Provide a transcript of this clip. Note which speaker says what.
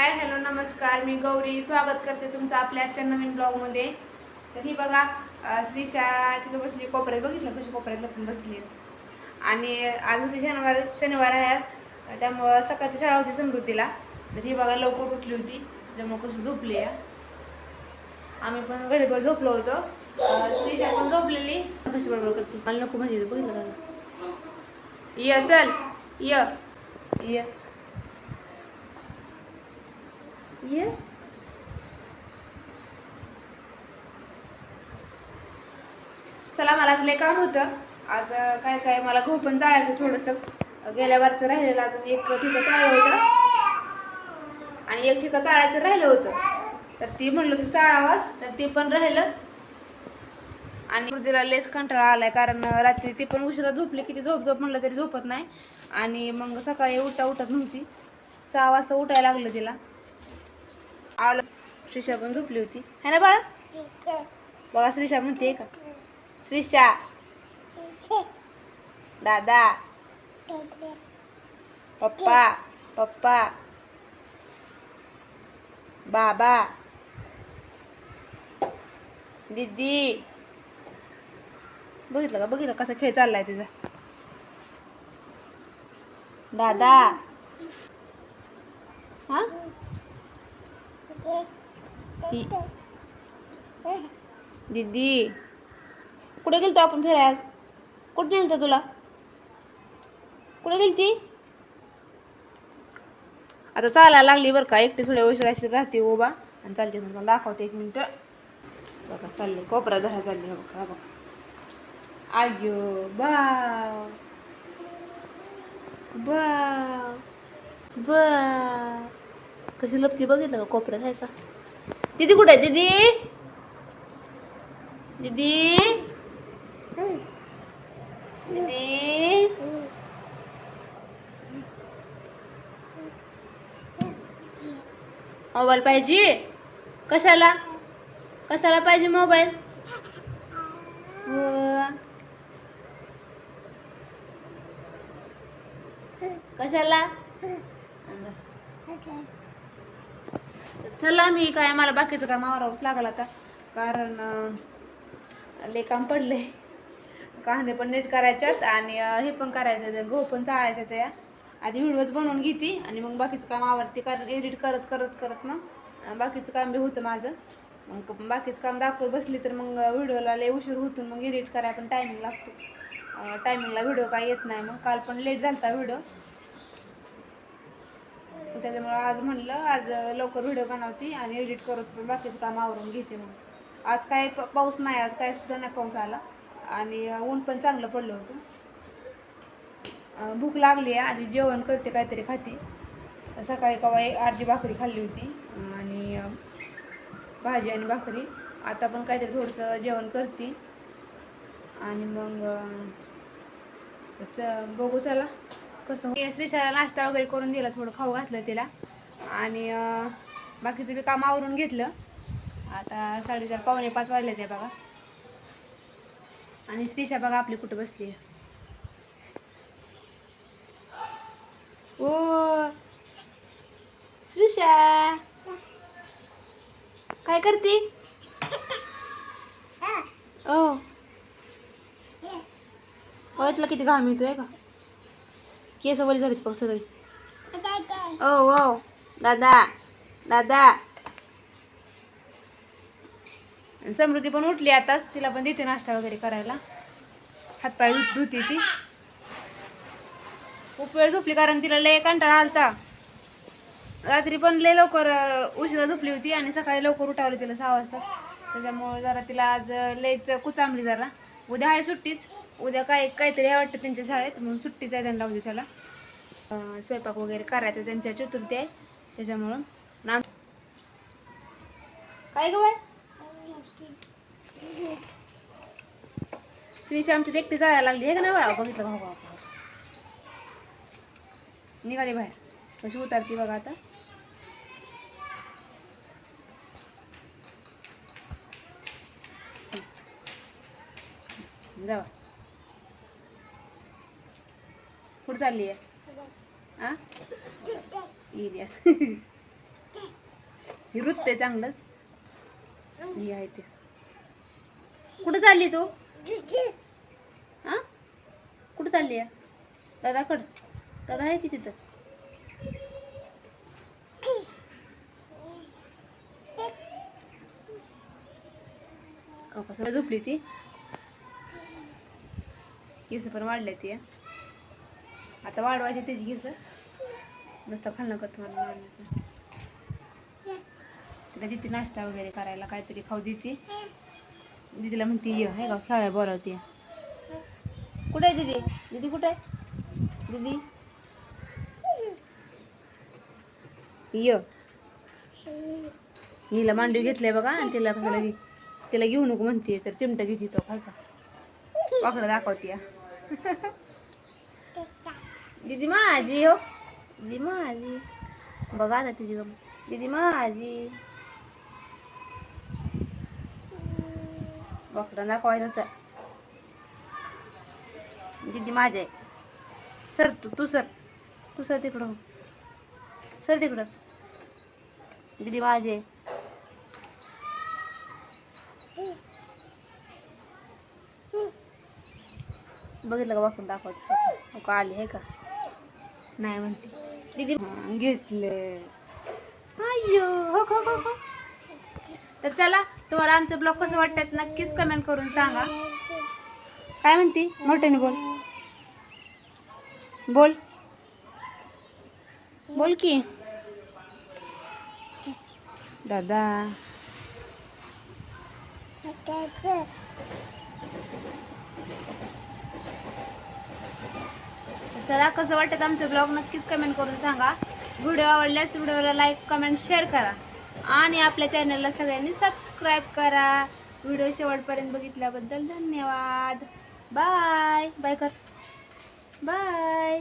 Speaker 1: Hi hello नमस्कार. मी गौरी. स्वागत करते तुमचं आपल्या आजच्या नवीन ब्लॉगमध्ये. तर ही बघा श्रीशा तिथं बसली कोपऱ्यात. बघितलं कशी कोपऱ्यात लपून बसली. आणि आज होती शनिवार शनिवार आहे आज. त्यामुळं सकाळची शाळा होती समृद्धीला. तर ही बघा लवकर उठली होती. त्याच्यामुळं कशी झोपली या. आम्ही पण घडीभर झोपलो होतो. श्रीशा पण झोपलेली. कशी बडबड करते? मला नको म्हणजे बघितलं का? ये चल. ये. ये। चला मला आज लय काम होतं. आज काय काय मला गहू पण चाळायचं थोडंसं. गेल्या वारचं राहिलेलं अजून एक ठिकाण चाळलं होतं. आणि एक ठिकाण चाळायचं राहिलं होतं. तर ती म्हणलं की चाळावाच तर ते पण राहिलं. आणि तिला लेस कंटाळा आलाय कारण रात्री ती पण उशिरा झोपली किती झोप झोप म्हणलं तरी झोपत नाही. आणि मग सकाळी उठा उठत नव्हती. सहा वाजता उठायला लागलं तिला. श्रीषा पण झोपली होती. है ना बाळा? बघा श्रीषा म्हणते का? श्रीषा दादा. पप्पा पप्पा. बाबा. दीदी. बघितलं का? बघितलं कसा खेळ चाललाय तिचा. दादा. हा? दीदी कुठे गेलतो आपण फिरायला? कुठे नेलतं तुला? कुठे गेलती? आता चालायला लागली बरं का एकटी थोड्या वेळ अशी राहते हो उभा आणि चालते मग मला दाखवते एक मिनटं. बघा चालले कोपरा धरा चालली हो बघा बघा. आयो बाव. बाव. बा कशी लपती बघितलं का? कोपऱ्यात आहे का? दीदी कुठे आहे? दीदी? दीदी? दीदी? मोबाईल पाहिजे? कशाला? कशाला पाहिजे मोबाईल? कशाला? चला मी काय मला बाकीचं काम आवरावंच लागलं आता. कारण अं, लय काम पडले कांदे पण नीट करायच्यात आणि हे पण करायचं गहू पण चाळायचं त्या आधी व्हिडिओज बनवून घेते आणि मग बाकीचं काम आवडते कारण एडिट करत करत करत मग बाकीचं काम बी होतं माझं. मग बाकीचं काम दाखवत बसली तर मग व्हिडिओला लय उशीर होतो मग एडिट करायला पण टायमिंग लागतो. टायमिंगला व्हिडिओ काय येत नाही मग. काल पण लेट झाला व्हिडिओ. त्याच्यामुळं आज म्हणलं आज लवकर व्हिडिओ बनवते आणि एडिट करूच पण बाकीचं काम आवरून घेते मग आज काय पाऊस नाही आज काय सुद्धा नाही पाऊस आला. आणि ऊन पण चांगलं पडलं होतं. भूक लागली आहे आधी जेवण करते काहीतरी खाते. सकाळी कवा एक अर्धी भाकरी खाल्ली होती. आणि भाजी आणि भाकरी. आता पण काहीतरी थोडंसं जेवण करते. आणि मग च- बघू चला. कसं श्रीशाला नाश्ता वगैरे करून दिला थोडं खाऊ घातलं तिला. आणि बाकीचं बी काम आवरून घेतलं. आता साडेचार पावणे पाच वाजले ते बघा. आणि श्रीशा बघा आपली कुठं बसली ओ श्रीशा! काय करते? ओ. ओळखलं किती घाम येतोय का? केस वली झालीत बघ सगळी. ओ ओ दादा दादा. समृद्धी पण उठली आताच तिला पण देते नाश्ता वगैरे करायला. हातपाय धुत ती. खूप वेळ झोपली कारण तिला लय कंटाळा आलता. रात्री पण लय लवकर उशिरा झोपली होती आणि सकाळी लवकर उठावली तिला सहा वाजता. त्याच्यामुळे जरा तिला आज लयच कुचामली जरा. उद्या आहे सुट्टीच. उद्या काय काहीतरी आहे वाटतं त्यांच्या शाळेत म्हणून सुट्टीच आहे त्यांना उद्याच्याला. स्वयंपाक वगैरे करायचं त्यांच्या चतुर्थी आहे त्याच्यामुळं. नाम काय ग बाय श्रीशी आमची एकटी जायला लागली आहे का नाही बाळा बघितलं भाऊ भाऊ निघाली बाहेर. कशी उतारती बघा आता. जावा. कुठं चालली आहे? आ? येईल या ही वृत्त आहे चांगलंच. ही आहे ते. कुठं चालली तू? हा कुठं चालली आहे? दादाकड. दादा आहे की तिथं? कसं झोपली ती? केस पण वाढले ते. आता वाढवायची त्याची केस. नुसतं खाल्लं कट मारून वाढण्याचं. तिला देते नाश्ता वगैरे करायला काहीतरी खाऊ देते. दीदीला म्हणते ये हे का खेळायला बोलावते कुठे आहे दीदी? दीदी कुठे आहे? दीदी? य. हिला मांडवी घेतलंय बघा आणि तिला तिला घेऊ नको म्हणते तर चिमटा घेते तो काय का. वाकडं दाखवते. दीदी माझी हो. दीदी माझी. बघा आता तिची गम दीदी माझी. वाकडं दाखवायचं सर दीदी माझी. आहे सर तू तू सर. तू सर तिकडं हो. सर तिकडं. दीदी माझी. आहे बघितलं का वाकून दाखवते का आली आहे का? नाही म्हणते. दीदी हा, घेतलं. अय्यो हो हो हो हो. तर चला तुम्हाला आमचं ब्लॉग कसं वाटतात नक्कीच कमेंट करून सांगा. काय म्हणते? मोठ्याने बोल. बोल. बोल की. दादा. चला कसं वाटतं आमचं ब्लॉग नक्कीच कमेंट करून सांगा. व्हिडिओ आवडल्यास व्हिडिओला लाईक कमेंट शेअर करा. आणि आपल्या चॅनलला सगळ्यांनी सबस्क्राईब करा. व्हिडिओ शेवटपर्यंत बघितल्याबद्दल धन्यवाद. बाय बाय कर. बाय